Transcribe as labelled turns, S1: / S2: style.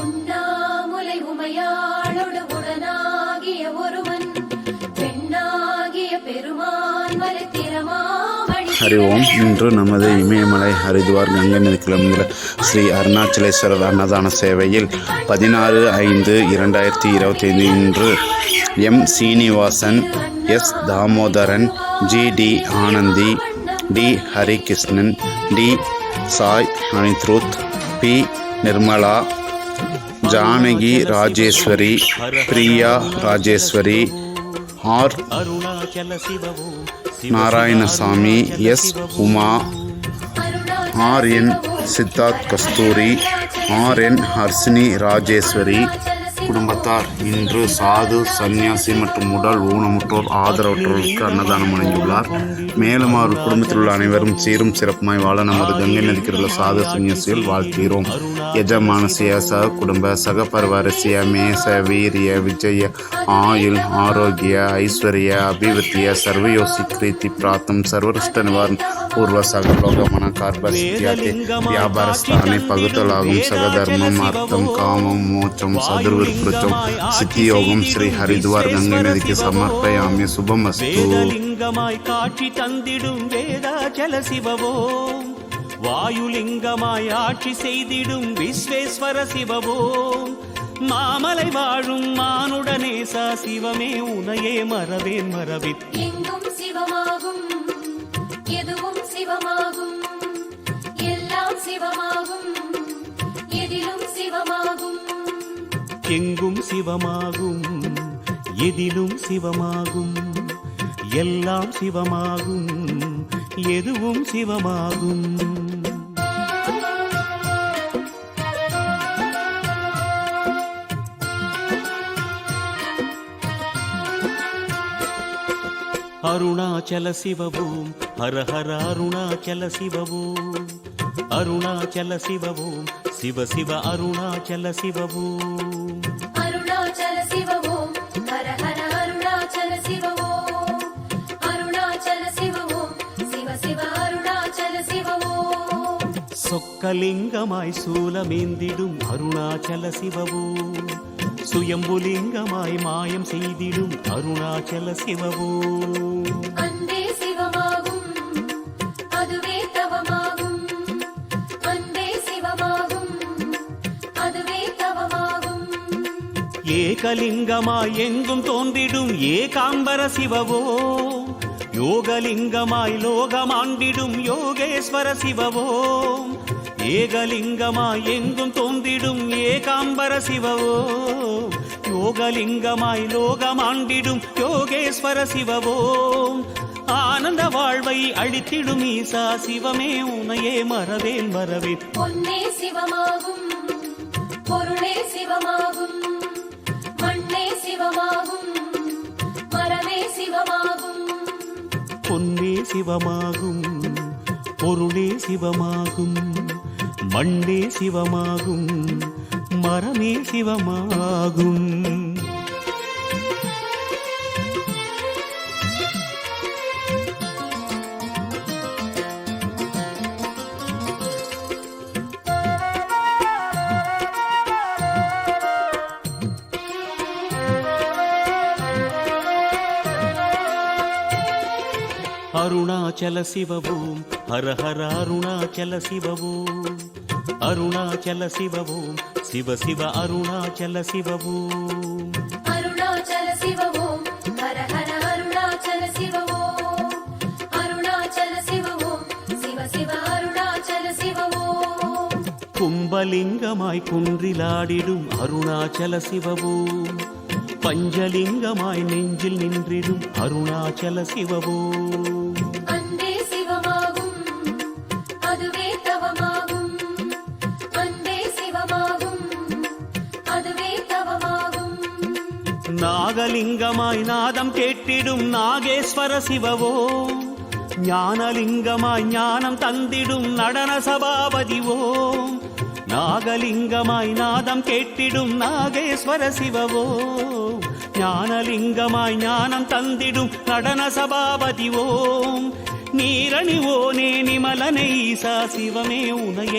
S1: உண்ணாமுலை உமையாளோடு உடனாகிய ஒருவன் பெண்ணாகிய பெருமான் மலைத்திரமாமணி
S2: ஹரி ஓம். இன்று நமது இமயமலை ஹரித்வார் கங்கை நதிக்குளமில் ஸ்ரீ அருணாச்சலேஸ்வரர் அன்னதான சேவையில் பதினாறு ஐந்து இரண்டாயிரத்தி இருபத்தைந்து இன்று M Srinivasan S Damodaran G T Anandhi T Harikrishnan T Sai Anirudh P Nirmala Janaki Rajeshwari Priya
S3: Rajeshwari R.
S2: Narayanasamy S. Uma R. N. Siddharth Kasthuri R. N. Harshini Rajeshwari குடும்பத்தார் இன்று சாது சன்னியாசி மற்றும் உடல் ஊனமுற்றோர் ஆதரவற்றோருக்கு அன்னதானம் வழங்கியுள்ளார் மேலும் அவர் குடும்பத்தில் உள்ள அனைவரும் சீரும் சிறப்புமாய் வாழ நமது கங்கை நதிக்கிற சாது சன்னியாசியில் வாழ்த்துகிறோம் ಯಜಮಾನಸ್ಯ ಸಹ ಕುಟುಂಬ ಸಹ ಪರಿವಾರಸ್ಯ ಮೇಷ ವೀರ್ಯ ವಿಜಯ ಆಯುಲ್ ಆರೋಗ್ಯ ಐಶ್ವರ್ಯ ಅಭಿವೃದ್ಧಿಯ ಸರ್ವಯೋಸಿ ಪ್ರೀತಿ ಪ್ರಾತಂ ಸರ್ವರಿಷ್ಟ ನಿವಾರಣ ಪೂರ್ವ ಸಗಲೋಗಮನ ಕಾರ್ಬಸ್ತ್ಯಾತಿ ವ್ಯಾಪಾರ ಸ್ಥಾನೆ ಪಗುತಲಾಗಂ ಸಗಧರ್ಮಂ ಅರ್ಥಂ ಕಾಮಂ ಮೋಚಂ ಸದುರ್ವಿಪೃಚಂ പ്രചോ സിദ്ധിയോഗം ശ്രീ ഹരിദ്വാർ ഗംഗനദിക്ക് സമർപ്പയാമ്യ ശുഭമസ്തു.
S3: വേദലിംഗമായി കാക്ഷി തന്നിടും വേദാചല ശിവവോം. வாயுலிங்கமாய் ஆட்சி செய்திடும் விஸ்வேஸ்வர சிவவோம் மாமலை வாழும் மானுடனே சா சிவமே உனையே மறவேன் மறவித்
S1: எங்கும் சிவமாகும் எதுவும் சிவமாகும்
S3: எங்கும் சிவமாகும் எதிலும் சிவமாகும் எல்லாம் சிவமாகும் எதுவும் சிவமாகும். அருணாச்சல சிவவோம் ஹரஹர அருணாச்சல சிவவோம் அருணாச்சல சிவவோம் சிவ சிவ அருணாச்சல சிவவோம் சொக்கலிங்கமாய் சூலமேந்திடும் அருணாச்சல சிவவோம் சுயம்புலிங்கமாய் மாயம் செய்திடும் அருணாச்சல சிவவோம்
S1: தவமாகும்.
S3: ஏகலிங்கமாய் எங்கும் தோன்றிடும் ஏகாம்பர சிவவோ. யோகலிங்கமாய் லோகமாண்டிடும் யோகேஸ்வர சிவவோ. ஏகலிங்கமாய் எங்கும் தோன்றிடும் ஏகாம்பர சிவவோ? யோகலிங்கமாய் லோகமாண்டிடும் யோகேஸ்வர சிவவோ? ஆனந்த வாழ்வை அழித்திடும் ஈசா சிவமே உனையே மறவேன் மறவேன்.
S1: பொன்னே சிவமாகும் பொருளே சிவமாகும் மண்ணே சிவமாகும் மரமே சிவமாகும்.
S3: பொன்னே சிவமாகும் பொருளே சிவமாகும். மண்ணே சிவமாகும் மரமே சிவமாகும். அருணாச்சல சிவவோம். ஹர ஹர அருணாச்சல சிவவோம். அருணாச்சல சிவவோம். சிவ சிவ அருணாச்சல சிவவோம்.
S1: அருணாச்சல சிவவோம். ஹர ஹர அருணாச்சல சிவவோம். அருணாச்சல சிவவோம். சிவ சிவ அருணாச்சல சிவவோம்.
S3: கும்பலிங்கமாய் குன்றிலாடிடும் அருணாச்சல சிவவோம். பஞ்சலிங்கமாய் நெஞ்சில் நின்றிடும் அருணாச்சல சிவவோம்
S1: அன்பே சிவமாகும் அதுவே தவமாகும். அன்பே சிவமாகும் அதுவே தவமாகும்.
S3: நாகலிங்கமாய் நாதம் கேட்டிடும் நாகேஸ்வர சிவவோ. ஞானலிங்கமாய் ஞானம் தந்திடும் நடன சபாபதிவோம் நாகலிங்கமாய் நாதம் கேட்டிடும் நாகேஸ்வர சிவவோ. ஞானலிங்கமாய் ஞானம் தந்திடும் நடன சபாபதி ஓம் நீரணி நீரணிவோனே நிமலனை ஈசா சிவமே உனையே.